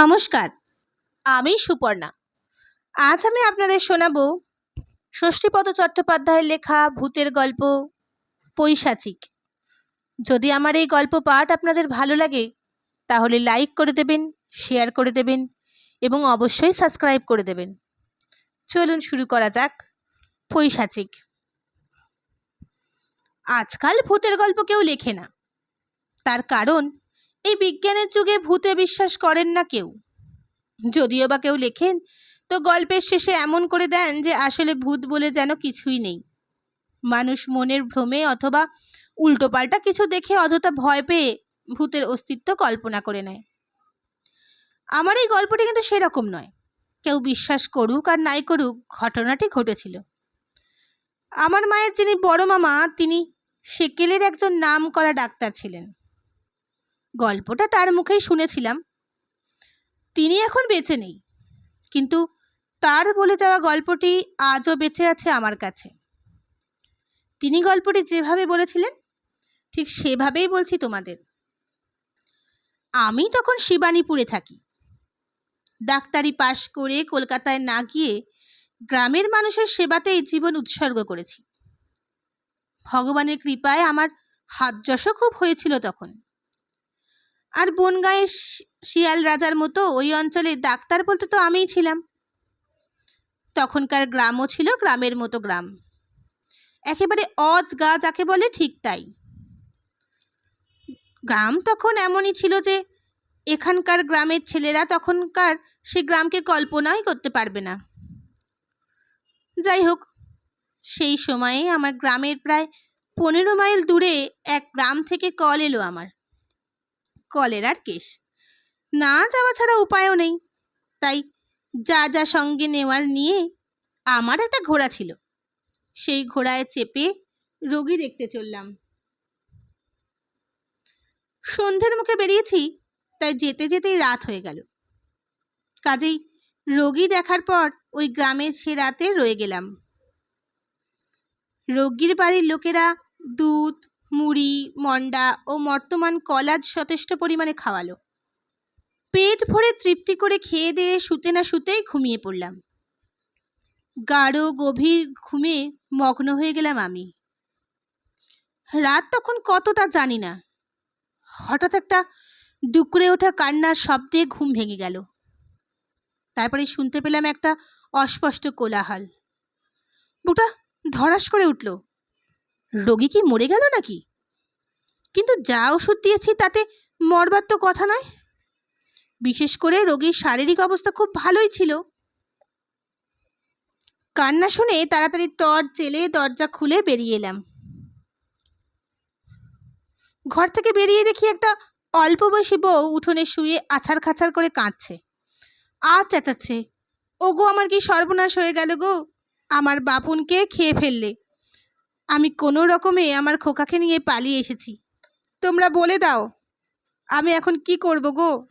নমস্কার, আমি সুপর্ণা। আজ আমি আপনাদের শোনাবো ষষ্ঠীপদ চট্টোপাধ্যায়ের লেখা ভূতের গল্প পৈশাচিক। যদি আমার এই গল্প পাঠ আপনাদের ভালো লাগে, তাহলে লাইক করে দেবেন, শেয়ার করে দেবেন এবং অবশ্যই সাবস্ক্রাইব করে দেবেন। চলুন শুরু করা যাক পৈশাচিক। আজকাল ভূতের গল্প কেউ লেখে না। তার কারণ এই বিজ্ঞানের যুগে ভূতে বিশ্বাস করেন না কেউ। যদিও বা কেউ লেখেন, তো গল্পের শেষে এমন করে দেন যে আসলে ভূত বলে যেন কিছুই নেই। মানুষ মনের ভ্রমে অথবা উল্টোপাল্টা কিছু দেখে অযথা ভয় পেয়ে ভূতের অস্তিত্ব কল্পনা করে নেয়। আমার এই গল্পটি কিন্তু সেরকম নয়। কেউ বিশ্বাস করুক আর নাই করুক, ঘটনাটি ঘটেছিল। আমার মায়ের যিনি বড় মামা, তিনি সেকেলের একজন নাম করা ডাক্তার ছিলেন। গল্পটা তার মুখেই শুনেছিলাম। তিনি এখন বেঁচে নেই, কিন্তু তার বলে যাওয়া গল্পটি আজও বেঁচে আছে আমার কাছে। তিনি গল্পটি যেভাবে বলেছিলেন, ঠিক সেভাবেই বলছি তোমাদের। আমি তখন শিবানীপুরে থাকি। ডাক্তারি পাশ করে কলকাতায় না গিয়ে গ্রামের মানুষের সেবাতেই জীবন উৎসর্গ করেছি। ভগবানের কৃপায় আমার হাত যশও খুব হয়েছিল তখন। আর বনগাঁয়ে শি- শিয়াল রাজার মতো ওই অঞ্চলে ডাক্তার বলতে তো আমিই ছিলাম। তখনকার গ্রামও ছিল গ্রামের মতো গ্রাম। একেবারে অজ গা যাকে বলে ঠিক তাই। গ্রাম তখন এমনই ছিল যে, এখানকার গ্রামের ছেলেরা তখনকার সে গ্রামকে কল্পনাই করতে পারবে না। যাই হোক, সেই সময়ে আমার গ্রামের প্রায় পনেরো মাইল দূরে এক গ্রাম থেকে কল এলো আমার। কলেরার কেস না যাওয়া ছাড়া উপায়ও নেই। তাই যা যা সঙ্গে নেওয়ার নিয়ে আমার একটা ঘোড়া ছিল। সেই ঘোড়ায় চেপে রোগী দেখতে চললাম। সন্ধ্যের মুখে বেরিয়েছি, তাই যেতে যেতেই রাত হয়ে গেল। কাজেই রোগী দেখার পর ওই গ্রামের সে রাতে রয়ে গেলাম। রোগীর বাড়ির লোকেরা দুধ মুড়ি, মন্ডা ও মর্তমান কলাজ যথেষ্ট পরিমাণে খাওয়ালো। পেট ভরে তৃপ্তি করে খেয়ে দিয়ে শুতে না শুতেই ঘুমিয়ে পড়লাম। গাঢ়, গভীর ঘুমে মগ্ন হয়ে গেলাম আমি। রাত তখন কত তা জানি না। হঠাৎ একটা ডুকরে ওঠা কান্নার শব্দে ঘুম ভেঙে গেল। তারপরে শুনতে পেলাম একটা অস্পষ্ট কোলাহল। বুটা ধরাস করে উঠল। রোগী কি মরে গেল নাকি? কিন্তু যা ওষুধ দিয়েছি তাতে মরবার তো কথা নয়। বিশেষ করে রোগীর শারীরিক অবস্থা খুব ভালোই ছিল। কান্না শুনে তাড়াতাড়ি টর্চ জেলে দরজা খুলে বেরিয়ে এলাম। ঘর থেকে বেরিয়ে দেখি একটা অল্প বয়সী বউ উঠোনে শুয়ে আছাড় খাছাড় করে কাঁদছে। আর চেঁচাচ্ছে, ওগো, আমার কি সর্বনাশ হয়ে গেল গো? আমার বাপুনকে খেয়ে ফেললে। আমি কোনো রকমে আমার খোকাকে নিয়ে পালিয়ে এসেছি। তোমরা বলে দাও, আমি এখন কি করব গো?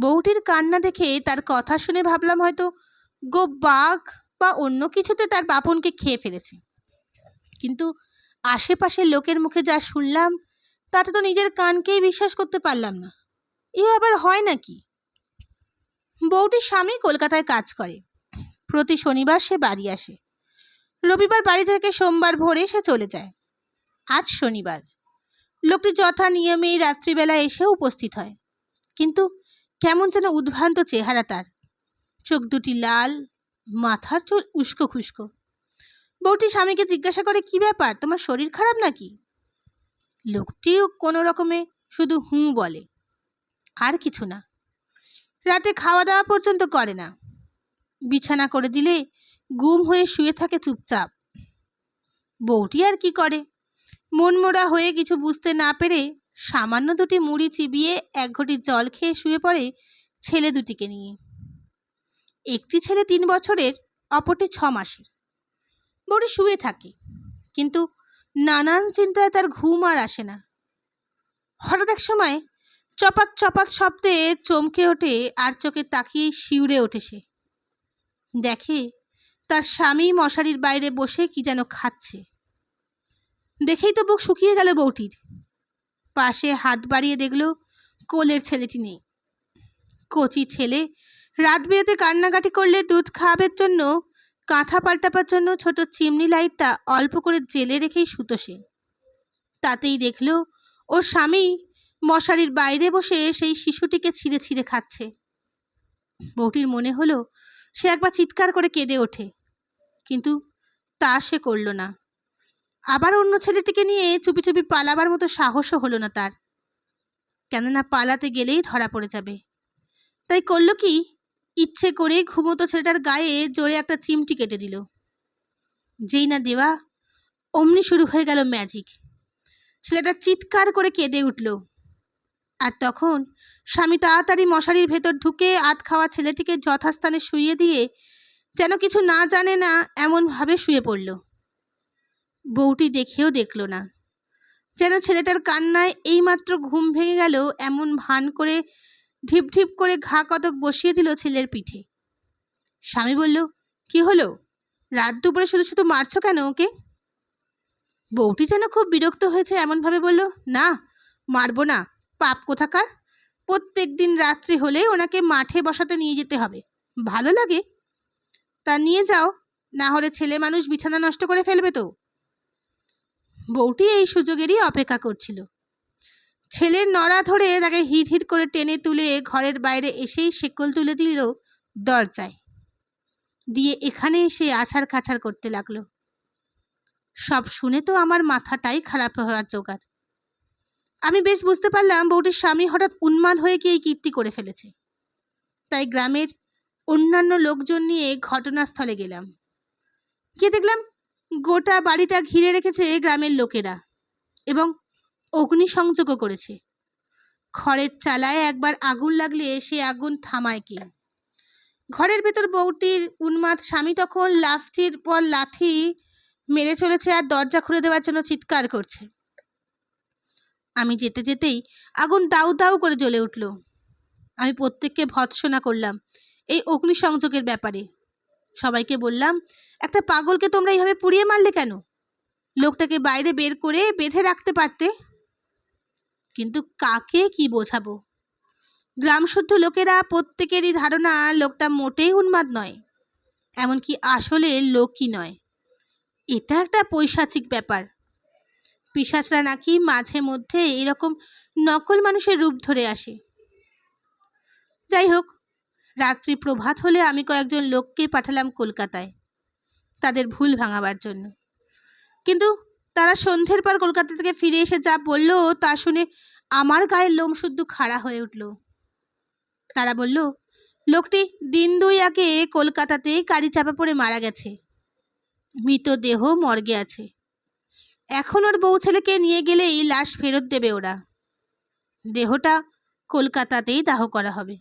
বউটির কান্না দেখে তার কথা শুনে ভাবলাম হয়তো গো বাঘ বা অন্য কিছুতে তার বাপনকে খেয়ে ফেলেছে। কিন্তু আশেপাশের লোকের মুখে যা শুনলাম, তাতে তো নিজের কানকেই বিশ্বাস করতে পারলাম না। এ আবার হয় নাকি? বউটির স্বামী কলকাতায় কাজ করে। প্রতি শনিবার সে বাড়ি আসে। রবিবার বাড়ি থেকে সোমবার ভোরে সে চলে যায়। আজ শনিবার। লোকটি যথা নিয়মেই রাত্রিবেলা এসে উপস্থিত হয়। কিন্তু কেমন যেন উদ্ভ্রান্ত চেহারা তার। চোখ দুটি লাল, মাথার চুল উস্কো খুস্কো। বউটি স্বামীকে জিজ্ঞাসা করে, কি ব্যাপার, তোমার শরীর খারাপ নাকি? লোকটিও কোনো রকমে শুধু হুঁ বলে। আর কিছু না। রাতে খাওয়া দাওয়া পর্যন্ত করে না। বিছানা করে দিলে গুম হয়ে শুয়ে থাকে চুপচাপ। বউটি আর কি করে? মনমোড়া হয়ে কিছু বুঝতে না পেরে সামান্য দুটি মুড়ি চিবিয়ে এক ঘটি জল খেয়ে শুয়ে পড়ে ছেলে দুটিকে নিয়ে। একটি ছেলে তিন বছরের, অপরটি ছ মাসের। বউটি শুয়ে থাকে, কিন্তু নানান চিন্তায় তার ঘুম আর আসে না। হঠাৎ এক সময় চপাত চপাত শব্দে চমকে ওঠে আর চোখে তাকিয়ে শিউরে ওঠে সে। দেখে তার স্বামী মশারির বাইরে বসে কি যেন খাচ্ছে। দেখেই তো বুক শুকিয়ে গেল বউটির। পাশে হাত বাড়িয়ে দেখল কোলের ছেলেটি নেই। কচি ছেলে রাত বিয়েতে কান্নাকাটি করলে দুধ খাওয়াবের জন্য, কাঁথা পাল্টাবার জন্য ছোট চিমনি লাইটটা অল্প করে জেলে রেখেই শুতো সে। তাতেই দেখল ওর স্বামী মশারির বাইরে বসে সেই শিশুটিকে ছিঁড়ে ছিঁড়ে খাচ্ছে। বউটির মনে হলো সে একবার চিৎকার করে কেঁদে ওঠে। কিন্তু তা সে করল না। আবার অন্য ছেলেটিকে নিয়ে চুপি চুপি পালাবার মতো সাহসও হলো না তার। কেননা পালাতে গেলেই ধরা পড়ে যাবে। তাই করল কি, ইচ্ছে করে ঘুমতো ছেলেটার গায়ে জোরে একটা চিমটি কেটে দিল। যেই না দেওয়া, অমনি শুরু হয়ে গেল ম্যাজিক ছেলেটা চিৎকার করে কেঁদে উঠল। আর তখন স্বামী তাড়াতাড়ি মশারির ভেতর ঢুকে আত খাওয়া ছেলেটিকে যথাস্থানে শুইয়ে দিয়ে যেন কিছু না জানে না এমনভাবে শুয়ে পড়ল। বউটি দেখেও দেখল না। যেন ছেলেটার কান্নায় এইমাত্র ঘুম ভেঙে গেল এমন ভান করে ঢিপ ঢিপ করে ঘা কতক বসিয়ে দিল ছেলের পিঠে। স্বামী বলল, কি হলো? রাত দুপুরে শুধু শুধু মারছো কেন ওকে? বউটি যেন খুব বিরক্ত হয়েছে এমনভাবে বলল, না, মারবো না। পাপ কোথাকার? প্রত্যেক দিন রাত্রি হলে ওনাকে মাঠে বসাতে নিয়ে যেতে হবে। ভালো লাগে। তা নিয়ে যাও, না হলে ছেলে মানুষ বিছানা নষ্ট করে ফেলবে তো। বউটি এই সুযোগেরই অপেক্ষা করছিল। ছেলের নড়া ধরে তাকে হিট হিট করে টেনে তুলে ঘরের বাইরে এসেই শেকল তুলে দিল দরজায়। দিয়ে এখানে এসে আছাড় খাছাড় করতে লাগল। সব শুনে তো আমার মাথাটাই খারাপ হওয়ার জোগাড়। আমি বেশ বুঝতে পারলাম বউটির স্বামী হঠাৎ উন্মাদ হয়ে গিয়ে এই কীর্তি করে ফেলেছে। তাই গ্রামের অন্যান্য লোকজন নিয়ে ঘটনাস্থলে গেলাম। গিয়ে দেখলাম গোটা বাড়িটা ঘিরে রেখেছে গ্রামের লোকেরা এবং অগ্নিসংযোগও করেছে। খড়ের চালায় একবার আগুন লাগলে সে আগুন থামায় কি? ঘরের ভেতর বউটির উন্মাদ স্বামী তখন লাফির পর লাথি মেরে চলেছে আর দরজা খুলে দেওয়ার জন্য চিৎকার করছে। আমি যেতে যেতেই আগুন দাউ দাউ করে জ্বলে উঠল। আমি প্রত্যেককে ভৎসনা করলাম এই অগ্নিসংযোগের ব্যাপারে। সবাইকে বললাম, একটা পাগলকে তোমরা এইভাবে পুড়িয়ে মারলে কেন? লোকটাকে বাইরে বের করে বেঁধে রাখতে পারতে? কিন্তু কাকে কি বোঝাবো? গ্রামশুদ্ধ লোকেরা প্রত্যেকেরই ধারণা লোকটা মোটেই উন্মাদ নয়, এমনকি আসলে লোকই নয়। এটা একটা পৈশাচিক ব্যাপার। পিসাচরা নাকি মাঝে মধ্যে এরকম নকল মানুষের রূপ ধরে আসে। যাই হোক রাত্রি প্রভাত হলে আমি কয়েকজন লোককে পাঠালাম কলকাতায়, তাদের ভুল ভাঙাবার জন্য। কিন্তু তারা সন্ধ্যের পর কলকাতা থেকে ফিরে এসে যা বলল তা শুনে আমার গায়ের লোম শুদ্ধ খাড়া হয়ে উঠল। তারা বলল, লোকটি দিন দুই আগে কলকাতাতেই গাড়ি চাপা পড়ে মারা গেছে। মৃতদেহ মর্গে আছে। এখন ওর বউ ছেলেকে নিয়ে গেলেই লাশ ফেরত দেবে ওরা। দেহটা কলকাতাতেই দাহ করা হবে।